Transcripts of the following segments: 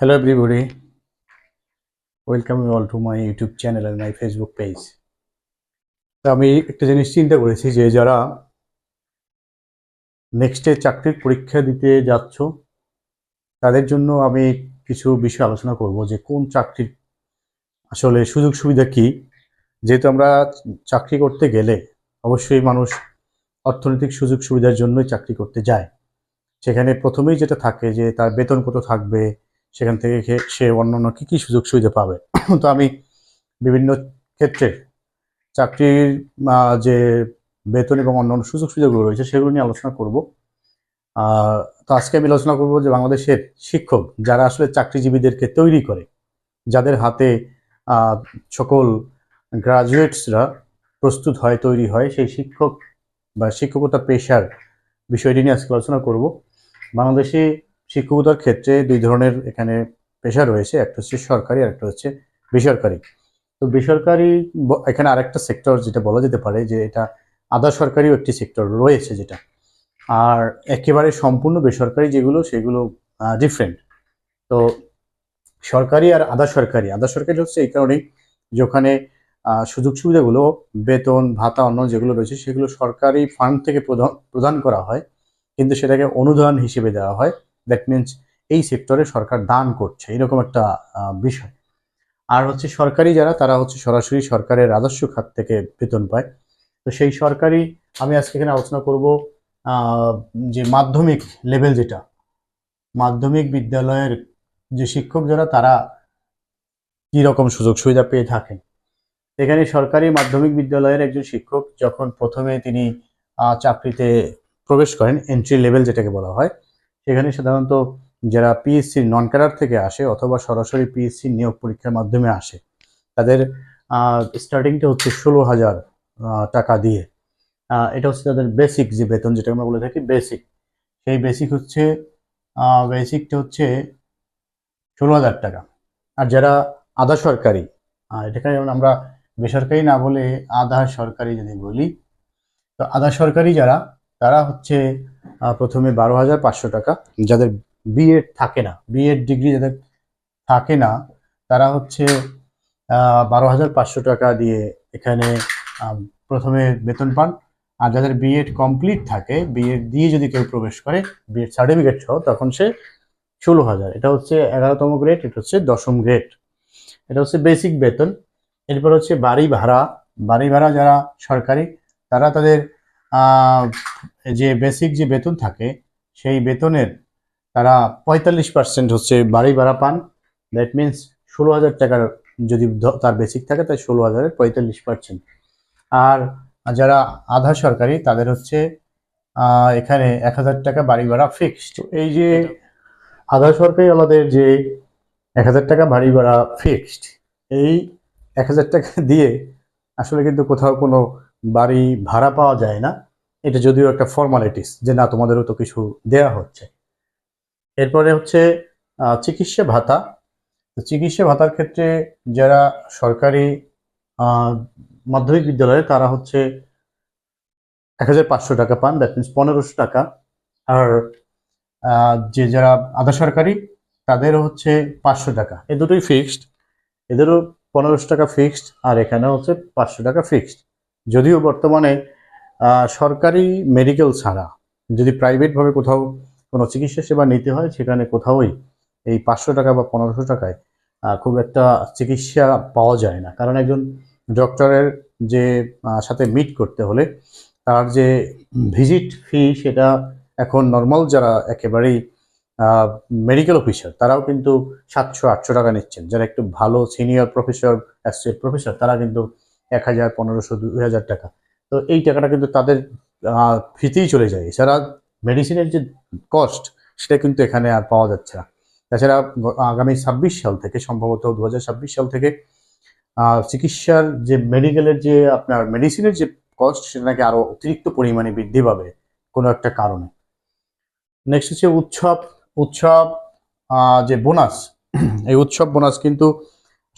Hello, everybody. Welcome you all to my YouTube channel and my Facebook page. আমি একটা জিনিস চিন্তা করেছি যে যারা নেক্সটে চাকরির পরীক্ষা দিতে যাচ্ছ, তাদের জন্য আমি কিছু বিষয় আলোচনা করব যে কোন চাকরির আসলে সুযোগ সুবিধা কি যেহেতু আমরা চাকরি করতে গেলে অবশ্যই মানুষ অর্থনৈতিক সুযোগ সুবিধার জন্যই চাকরি করতে যায় সেখানে প্রথমেই যেটা থাকে যে তার বেতন কত থাকবে সেখান থেকে সে অন্য কী কী সুযোগ সুবিধা পাবে? তো আমি বিভিন্ন ক্ষেত্রে চাকরির যে বেতন এবং অন্যান্য সুযোগ সুবিধাগুলো রয়েছে সেগুলো নিয়ে আলোচনা করব। তো আজকে আমি আলোচনা করব যে বাংলাদেশের শিক্ষক যারা আসলে চাকরিজীবীদেরকে তৈরি করে, যাদের হাতে সকল গ্রাজুয়েটসরা প্রস্তুত হয়, তৈরি হয়, সেই শিক্ষক বা শিক্ষকতা পেশার বিষয়টি নিয়ে আজকে আলোচনা করব। বাংলাদেশে শিক্ষকতার ক্ষেত্রে দুই ধরনের এখানে পেশা রয়েছে, একটা হচ্ছে সরকারি আর একটা হচ্ছে বেসরকারি। তো বেসরকারি এখানে আরেকটা সেক্টর যেটা বলা যেতে পারে যে এটা আধা সরকারিও একটি সেক্টর রয়েছে যেটা। আর একেবারে সম্পূর্ণ বেসরকারি যেগুলো, সেগুলো ডিফারেন্ট তো সরকারি আর আধা সরকারি। আধা সরকারি হচ্ছে এই কারণেই যে ওখানে সুযোগ সুবিধাগুলো বেতন, ভাতা, অন্য যেগুলো রয়েছে, সেগুলো সরকারি ফান্ড থেকে প্রদান করা হয়। কিন্তু সেটাকে অনুদান হিসেবে দেওয়া হয়। দ্যাট মিনস এই সেক্টরে সরকার দান করছে, এরকম একটা বিষয়। আর হচ্ছে সরকারি যারা, তারা হচ্ছে সরাসরি সরকারের রাজস্ব খাত থেকে বেতন পায়। তো সেই সরকারি, আমি আজকে এখানে আলোচনা করব যে মাধ্যমিক লেভেল যেটা, মাধ্যমিক বিদ্যালয়ের যে শিক্ষক যারা, তারা কি রকম সুযোগ সুবিধা পেয়ে থাকেন? এখানে সরকারি মাধ্যমিক বিদ্যালয়ের একজন শিক্ষক যখন প্রথমে তিনি চাকরিতে প্রবেশ করেন এন্ট্রি লেভেল যেটাকে বলা হয় সেখানে সাধারণত যারা পিএসসি নন ক্যাডার থেকে আসে অথবা সরাসরি পিএসসি নিয়োগ পরীক্ষার মাধ্যমে আসে, তাদের স্টার্টিংটা হচ্ছে ষোলো হাজার টাকা দিয়ে। এটা হচ্ছে তাদের বেসিক যে বেতন যেটা আমরা বলে থাকি বেসিক সেই বেসিক হচ্ছে বেসিকটা হচ্ছে ষোলো হাজার টাকা। আর যারা আধা সরকারি এটাকে যেমন আমরা বেসরকারি না বলে আধা সরকারি যদি বলি, তো আধা সরকারি যারা তারা হচ্ছে প্রথমে বারো হাজার পাঁচশো টাকা। যাদের বিএড থাকে না বিএড ডিগ্রি যাদের থাকে না, তারা হচ্ছে বারো হাজার পাঁচশো টাকা দিয়ে এখানে প্রথমে বেতন পান। আর যাদের বিএড কমপ্লিট থাকে বিএড দিয়ে যদি কেউ প্রবেশ করে বিএড সার্টিফিকেট সহ, তখন সে ষোলো হাজার। এটা হচ্ছে এগারোতম গ্রেড এটা হচ্ছে দশম গ্রেড এটা হচ্ছে বেসিক বেতন। এরপর হচ্ছে বাড়ি ভাড়া। বাড়ি ভাড়া যারা সরকারি, তারা তাদের যে বেসিক যে বেতন থাকে সেই বেতনের তারা পঁয়তাল্লিশ পার্সেন্ট হচ্ছে বাড়ি ভাড়া পান। দ্যাট মিনস ষোলো হাজার টাকার যদি তার বেসিক থাকে তাই ষোলো হাজারের পঁয়তাল্লিশ পার্সেন্ট আর যারা আধা সরকারি তাদের হচ্ছে এখানে এক হাজার টাকা বাড়ি ভাড়া ফিক্সড এই যে আধা সরকারি আলাদের যে এক হাজার টাকা বাড়ি ভাড়া ফিক্সড এই এক হাজার টাকা দিয়ে আসলে কিন্তু কোথাও কোনো বাড়ি ভাড়া পাওয়া যায় না। এটা যদিও একটা ফর্মালিটিস যে না, তোমাদেরও তো কিছু দেয়া হচ্ছে। এরপরে হচ্ছে চিকিৎসা ভাতা। চিকিৎসা ভাতার ক্ষেত্রে যারা সরকারি মাধ্যমিক বিদ্যালয়ে তারা হচ্ছে এক হাজার পাঁচশো টাকা পান দ্যাট মিনস পনেরোশো টাকা। আর যে যারা আধা সরকারি তাদের হচ্ছে পাঁচশো টাকা। এ দুটোই ফিক্সড এদেরও পনেরোশো টাকা ফিক্সড আর এখানে হচ্ছে পাঁচশো টাকা ফিক্সড যদিও বর্তমানে সরকারি মেডিকেল ছাড়া যদি প্রাইভেটভাবে কোথাও কোনো চিকিৎসা সেবা নিতে হয়, সেখানে কোথাওই এই পাঁচশো টাকা বা পনেরোশো টাকায় খুব একটা চিকিৎসা পাওয়া যায় না। কারণ একজন ডক্টরের যে সাথে মিট করতে হলে, তার যে ভিজিট ফি সেটা এখন নর্মাল যারা একেবারেই মেডিকেল অফিসার তারাও কিন্তু সাতশো, আটশো টাকা নিচ্ছেন। যারা একটু ভালো সিনিয়র প্রফেসর অ্যাসোসিয়েট প্রফেসর তারা কিন্তু এক হাজার, পনেরোশো দুই হাজার টাকা। তো এই টাকাটা কিন্তু তাদের ফিতেই চলে যায়। এছাড়া মেডিসিনের যে কস্ট সেটা কিন্তু এখানে আর পাওয়া যাচ্ছে না। তাছাড়া আগামী ছাব্বিশ সাল থেকে, সম্ভবত দু হাজার ছাব্বিশ সাল থেকে চিকিৎসার যে মেডিকেলের যে আপনার মেডিসিনের যে কস্ট সেটা নাকি আরও অতিরিক্ত পরিমাণে বৃদ্ধি পাবে কোনো একটা কারণে। নেক্সট হচ্ছে উৎসব। উৎসব যে বোনাস এই উৎসব বোনাস কিন্তু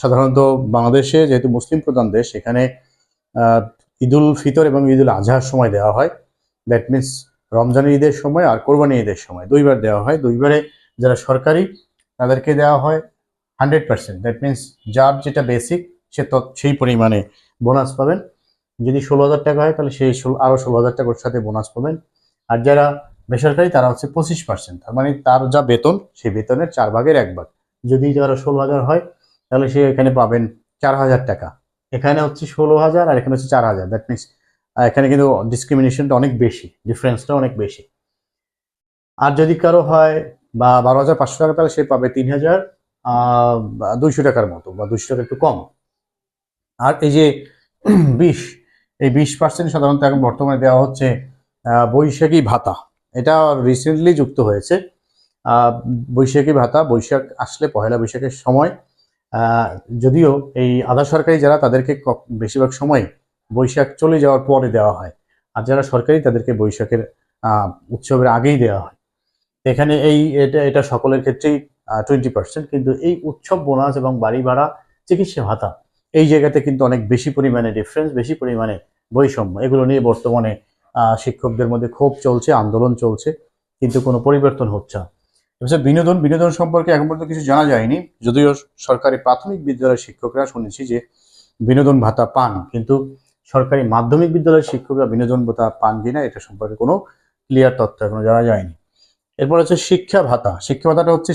সাধারণত বাংলাদেশে যেহেতু মুসলিম প্রধান দেশ এখানে ঈদুল ফিতর এবং ঈদুল আজহার সময় দেওয়া হয়। দ্যাট মিনস রমজানের ঈদের সময় আর কোরবানি ঈদের সময়। দুইবার দেওয়া হয়। দুইবারে যারা সরকারি, তাদেরকে দেওয়া হয় হান্ড্রেড পার্সেন্ট। দ্যাট মিনস যার যেটা বেসিক সে সেই পরিমাণে বোনাস পাবেন। যদি ষোলো হাজার টাকা হয়, তাহলে সেই ষোলো আরও ষোলো হাজার টাকার সাথে বোনাস পাবেন। আর যারা বেসরকারি, তারা হচ্ছে পঁচিশ পার্সেন্ট। তার মানে তার যা বেতন, সেই বেতনের চার ভাগের এক ভাগ। যদি যারা ষোলো হাজার হয় তাহলে সে এখানে পাবেন চার হাজার টাকা। এখানে হচ্ছে ষোলো হাজার আর এখানে হচ্ছে চার হাজার। দ্যাট মিনস এখানে কিন্তু ডিসক্রিমিনেশনটা অনেক বেশি ডিফারেন্সটা অনেক বেশি। আর যদি কারও হয় বা বারো হাজার পাঁচশো টাকা, তাহলে সে পাবে তিন হাজার দুইশো টাকার মতো, বা দুইশো টাকা একটু কম। আর এই যে বিশ, এই বিশ পার্সেন্ট সাধারণত এখন বর্তমানে দেওয়া হচ্ছে বৈশাখী ভাতা। এটা রিসেন্টলি যুক্ত হয়েছে। বৈশাখী ভাতা, বৈশাখ আসলে পহেলা বৈশাখের সময় যদিও এই আধা সরকারি যারা, তাদেরকে বেশিরভাগ সময় বৈশাখ চলে যাওয়ার পরে দেওয়া হয়। আর যারা সরকারি, তাদেরকে বৈশাখের উৎসবের আগেই দেওয়া হয়। এখানে এই, এটা এটা সকলের ক্ষেত্রেই টোয়েন্টি পার্সেন্ট কিন্তু এই উৎসব, বোনাস এবং বাড়ি ভাড়া, চিকিৎসা ভাতা, এই জায়গাতে কিন্তু অনেক বেশি পরিমাণে ডিফারেন্স বেশি পরিমাণে বৈষম্য। এগুলো নিয়ে বর্তমানে শিক্ষকদের মধ্যে ক্ষোভ চলছে, আন্দোলন চলছে, কিন্তু কোনো পরিবর্তন হচ্ছে না। এবার বিনোদন বিনোদন সম্পর্কে এখন পর্যন্ত কিছু জানা যায়নি। যদিও সরকারি প্রাথমিক বিদ্যালয়ের শিক্ষকরা শুনেছি যে বিনোদন ভাতা পান, কিন্তু সরকারি মাধ্যমিক বিদ্যালয়ের শিক্ষকরা বিনোদন ভাতা পান কিনা এটা সম্পর্কে কোনো ক্লিয়ার তথ্য এখনও জানা যায়নি। এরপর হচ্ছে শিক্ষা ভাতা। শিক্ষা ভাতাটা হচ্ছে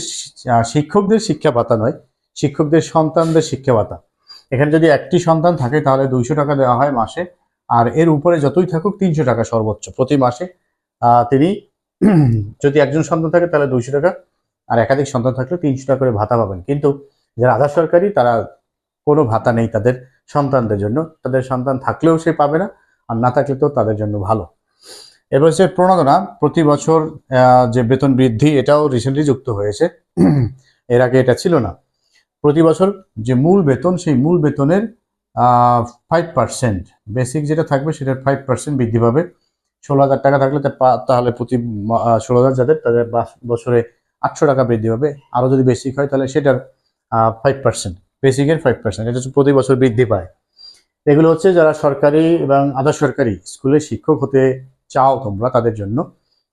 শিক্ষকদের শিক্ষা ভাতা নয়, শিক্ষকদের সন্তানদের শিক্ষা ভাতা। এখানে যদি একটি সন্তান থাকে, তাহলে দুইশো টাকা দেওয়া হয় মাসে, আর এর উপরে যতই থাকুক তিনশো টাকা সর্বোচ্চ প্রতি মাসে তিনি যদি একজন সন্তান থাকে, তাহলে দুইশো টাকা। আর একাধিক সন্তান থাকলে তিনশো টাকা করে ভাতা পাবেন। কিন্তু যারা আধা সরকারি, তারা কোনো ভাতা নেই তাদের সন্তানদের জন্য। তাদের সন্তান থাকলেও সে পাবে না, আর না থাকলে তো তাদের জন্য ভালো। এবার হচ্ছে প্রণোদনা। প্রতি বছর যে বেতন বৃদ্ধি, এটাও রিসেন্টলি যুক্ত হয়েছে। এর আগে এটা ছিল না। প্রতি বছর যে মূল বেতন, সেই মূল বেতনের ফাইভ পার্সেন্ট বেসিক যেটা থাকবে, সেটার ফাইভ পার্সেন্ট বৃদ্ধি পাবে। ষোলো হাজার টাকা থাকলে তাহলে প্রতি ষোলো হাজার যাদের, তাদের বছরে আটশো টাকা বৃদ্ধি পাবে। আরও যদি বেসিক হয়, তাহলে সেটার ফাইভ পার্সেন্ট বেসিকের ফাইভ পার্সেন্ট এটা প্রতি বছর বৃদ্ধি পায়। এগুলো হচ্ছে যারা সরকারি এবং আধা সরকারি স্কুলে শিক্ষক হতে চাও তোমরা তাদের জন্য।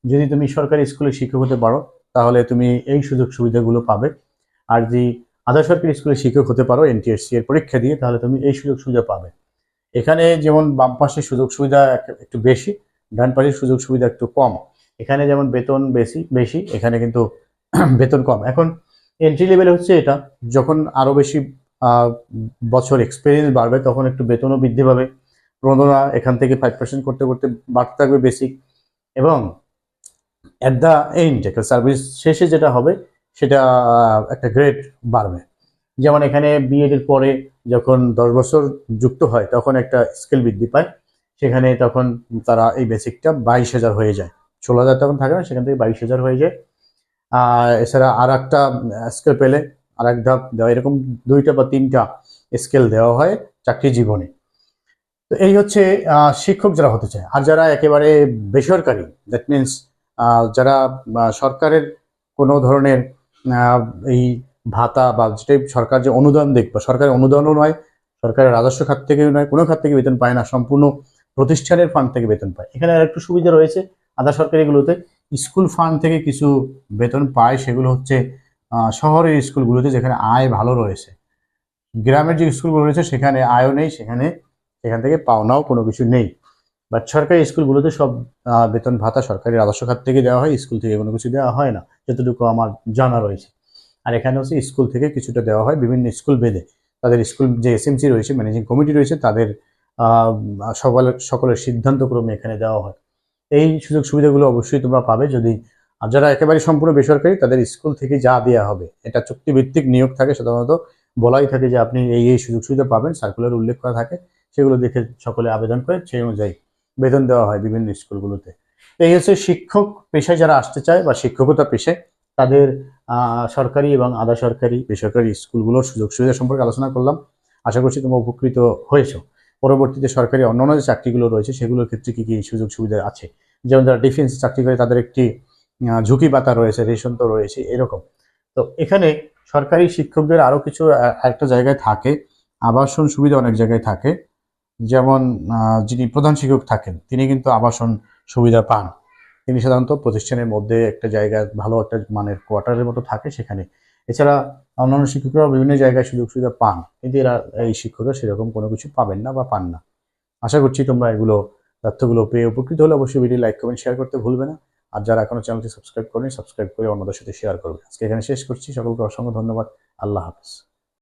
যদি তুমি সরকারি স্কুলে শিক্ষক হতে পারো, তাহলে তুমি এই সুযোগ সুবিধাগুলো পাবে। আর যদি আধা সরকারি স্কুলে শিক্ষক হতে পারো এনটিএসসি এর পরীক্ষা দিয়ে, তাহলে তুমি এই সুযোগ সুবিধা পাবে। এখানে যেমন বাম পাশে সুযোগ সুবিধা একটু বেশি ডান পাশের সুযোগ সুবিধা একটু কম। এখানে যেমন বেতন বেশি বেশি, এখানে কিন্তু বেতন কম। এখন এন্ট্রি লেভেল হচ্ছে এটা, যখন আরও বেশি বছর এক্সপিরিয়েন্স বাড়বে, তখন একটু বেতনও বৃদ্ধি পাবে। প্রণোদনা এখান থেকে ফাইভ পার্সেন্ট করতে করতে বাড়তে থাকবে বেসিক এবং অ্যাট দ্য এন্ড একটা সার্ভিস শেষে যেটা হবে, সেটা একটা গ্রেড বাড়বে। যেমন এখানে বিএড এর পরে যখন দশ বছর যুক্ত হয়, তখন একটা স্কেল বৃদ্ধি পায়। সেখানে তখন তারা এই বেসিকটা বাইশ হাজার হয়ে যায়। ষোলো হাজার তখন থাকে না, সেখান থেকে বাইশ হাজার হয়ে যায়। আর এছাড়া আর একটা স্কেল পেলে আর এক ধাপ দেওয়া, এরকম দুইটা বা তিনটা স্কেল দেওয়া হয় চাকরি জীবনে। তো এই হচ্ছে শিক্ষক যারা হতে চায়। আর যারা একেবারে বেসরকারি দ্যাট মিনস যারা সরকারের কোনো ধরনের এই ভাতা বা যেটাই সরকার যে অনুদান দেখ বা সরকারের অনুদানও নয়, সরকারের রাজস্ব খাত থেকেও নয়, কোনো খাত থেকে বেতন পায় না, সম্পূর্ণ প্রতিষ্ঠানের ফান্ড থেকে বেতন পায়। এখানে আর একটু সুবিধা রয়েছে আধা সরকারিগুলোতে। স্কুল ফান্ড থেকে কিছু বেতন পায়, সেগুলো হচ্ছে শহরের স্কুলগুলোতে যেখানে আয় ভালো রয়েছে। গ্রামের যে স্কুলগুলো রয়েছে, সেখানে আয়ও নেই, সেখানে, সেখান থেকে পাওনাও কোনো কিছু নেই। বাট সরকারি স্কুলগুলোতে সব বেতন ভাতা সরকারি রাজস্ব খাত থেকে দেওয়া হয় স্কুল থেকে কোনো কিছু দেওয়া হয় না, যতটুকু আমার জানা রয়েছে। আর এখানে হচ্ছে স্কুল থেকে কিছুটা দেওয়া হয় বিভিন্ন স্কুল বেঁধে তাদের স্কুল যে এসএমসি রয়েছে ম্যানেজিং কমিটি রয়েছে, তাদের সকলের সকলের সিদ্ধান্তক্রমে এখানে দেওয়া হয়। এই সুযোগ সুবিধাগুলো অবশ্যই তোমরা পাবে যদি যারা একেবারে সম্পূর্ণ বেসরকারি, তাদের স্কুল থেকে যা দেওয়া হবে, এটা চুক্তিভিত্তিক নিয়োগ থাকে সাধারণত, বলাই থাকে যে আপনি এই এই সুযোগ সুবিধা পাবেন সার্কুলার উল্লেখ করা থাকে, সেগুলো দেখে সকলে আবেদন করে, সেই অনুযায়ী বেতন দেওয়া হয় বিভিন্ন স্কুলগুলোতে। এই হচ্ছে শিক্ষক পেশায় যারা আসতে চায় বা শিক্ষকতা পেশায়, তাদের সরকারি এবং আধা সরকারি বেসরকারি স্কুলগুলোর সুযোগ সুবিধা সম্পর্কে আলোচনা করলাম। আশা করছি তোমরা উপকৃত হয়েছো। পরবর্তীতে সরকারি অন্যান্য যে চাকরিগুলো রয়েছে, সেগুলোর ক্ষেত্রে কী কী সুযোগ সুবিধা আছে? যেমন যারা ডিফেন্স চাকরি করে তাদের একটি ঝুঁকি পাতা রয়েছে, রেশন তো রয়েছে, এরকম। তো এখানে সরকারি শিক্ষকদের আরও কিছু একটা জায়গায় থাকে, আবাসন সুবিধা অনেক জায়গায় থাকে। যেমন যিনি প্রধান শিক্ষক থাকেন, তিনি কিন্তু আবাসন সুবিধা পান। তিনি সাধারণত প্রতিষ্ঠানের মধ্যে একটা জায়গা, ভালো একটা মানের কোয়ার্টারের মতো থাকে, সেখানে এছাড়া অন্যান্য শিক্ষকরা বিভিন্ন জায়গায় সুযোগ সুবিধা পান, কিন্তু এরা এই শিক্ষকরা সেরকম কোনো কিছু পাবেন না বা পান না। আশা করছি তোমরা এগুলো তথ্যগুলো পেয়ে উপকৃত হলে অবশ্যই ভিডিও লাইক কমেন্ট শেয়ার করতে ভুলবে না। আর যারা এখনও চ্যানেলটি সাবস্ক্রাইব করেনি সাবস্ক্রাইব করে অন্যদের সাথে শেয়ার করবে। আজকে এখানে শেষ করছি। সকলকে অসংখ্য ধন্যবাদ। আল্লাহ হাফিজ।